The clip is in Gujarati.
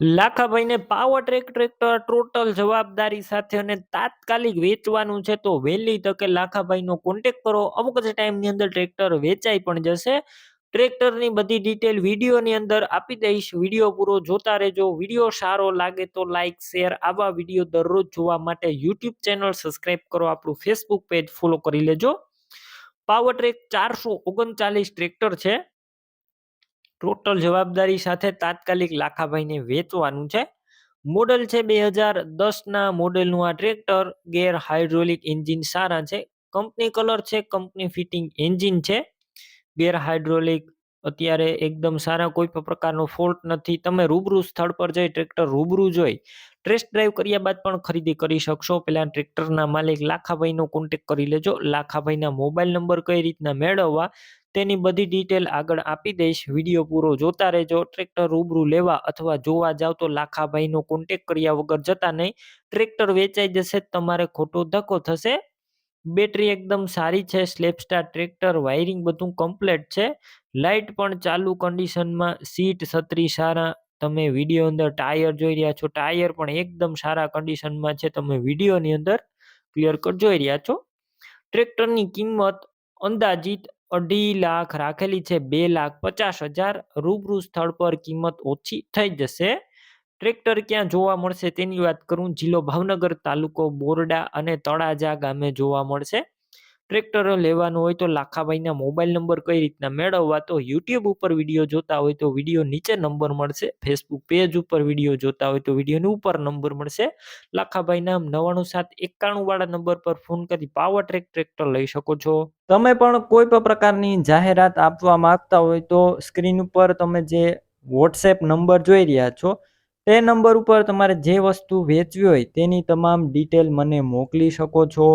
લાખાભાઈને પાવર ટ્રેક ટ્રેક્ટર ટોટલ જવાબદારી સાથે અને તાત્કાલિક વેચવાનું છે તો વહેલી તકે લાખાભાઈનો કોન્ટેક કરો. અમુક જ ટાઈમની અંદર ટ્રેક્ટર વેચાઈ પણ જશે. ટ્રેક્ટરની બધી ડિટેલ વિડીયોની અંદર આપી દઈશ. વીડિયો પૂરો જોતા રહેજો. વીડિયો સારો લાગે તો લાઇક શેર આવા વીડિયો દરરોજ જોવા માટે યુટ્યુબ ચેનલ સબસ્ક્રાઈબ કરો. આપણું ફેસબુક પેજ ફોલો કરી લેજો. પાવર ટ્રેક ચારસો ઓગણચાલીસ ટ્રેક્ટર છે. ટોટલ જવાબદારી સાથે તાત્કાલિક લાખાભાઈને વેચવાનું છે. મોડલ છે બે હજાર દસના, મોડેલનું આ ટ્રેક્ટર ગેર હાઇડ્રોલિક એન્જિન સારા છે. કંપની કલર છે, કંપની ફિટિંગ એન્જિન છે. ગેર હાઇડ્રોલિક અત્યારે એકદમ સારા કોઈ પણ પ્રકારનો ફોલ્ટ નથી. તમે રૂબરૂ સ્થળ પર જઈ ટ્રેક્ટર રૂબરૂ જોઈ, ટેસ્ટ ડ્રાઈવ કર્યા બાદ પણ ખરીદી કરી શકશો. પેલા ટ્રેક્ટરના માલિક લાખાભાઈનો કોન્ટેક કરી લેજો. લાખાભાઈના મોબાઈલ નંબર કઈ રીતના મેળવવા તેની બધી ડિટેલ આગળ આપી દઈશ. વીડિયો પૂરો જોતા રહેજો. ટ્રેક્ટર રૂબરૂ લેવા અથવા જોવા જાવ તો લાખાભાઈનો કોન્ટેક કર્યા વગર જતા નહીં. ટ્રેક્ટર વેચાઈ જશે, તમારે ખોટો ધક્કો થશે. બેટરી એકદમ સારી છે સ્લેપસ્ટાર ટ્રેક્ટર વાયરિંગ બધું કમ્પ્લેટ છે. લાઇટ પણ ચાલુ કન્ડિશનમાં સીટ છત્રી સારા. તમે વીડિયો અંદર ટાયર જોઈ રહ્યા છો. ટાયર પણ એકદમ સારા કન્ડિશનમાં છે. તમે વિડીયોની અંદર ક્લિયર કટ જોઈ રહ્યા છો. ટ્રેક્ટરની કિંમત અંદાજિત અઢી લાખ રાખેલી છે, બે લાખ પચાસ હજાર. રૂબરૂ સ્થળ પર કિંમત ઓછી થઈ જશે. ટ્રેક્ટર ક્યાં જોવા મળશે તેની વાત કરું. જિલ્લો ભાવનગર તાલુકો બોરડા અને તળાજા ગામે જોવા મળશે. ટ્રેક્ટર લેવાનું હોય તો લાખાભાઈના મોબાઈલ નંબર કઈ રીતના મેળવવા તો યુટ્યુબ ઉપર વીડિયો જોતા હોય તો વીડિયો નીચે નંબર મળશે. ફેસબુક પેજ ઉપર વીડિયો જોતા હોય તો વિડીયોની ઉપર નંબર મળશે. લાખાભાઈના નવાણું સાત એકાણું વાળા નંબર પર ફોન કરી પાવર ટ્રેક ટ્રેક્ટર લઈ શકો છો. તમે પણ કોઈ પણ પ્રકારની જાહેરાત આપવા માંગતા હોય તો સ્ક્રીન ઉપર તમે જે વોટ્સએપ નંબર જોઈ રહ્યા છો, તે નંબર ઉપર તમારે જે વસ્તુ વેચવી હોય તેની તમામ ડિટેલ મને મોકલી શકો છો.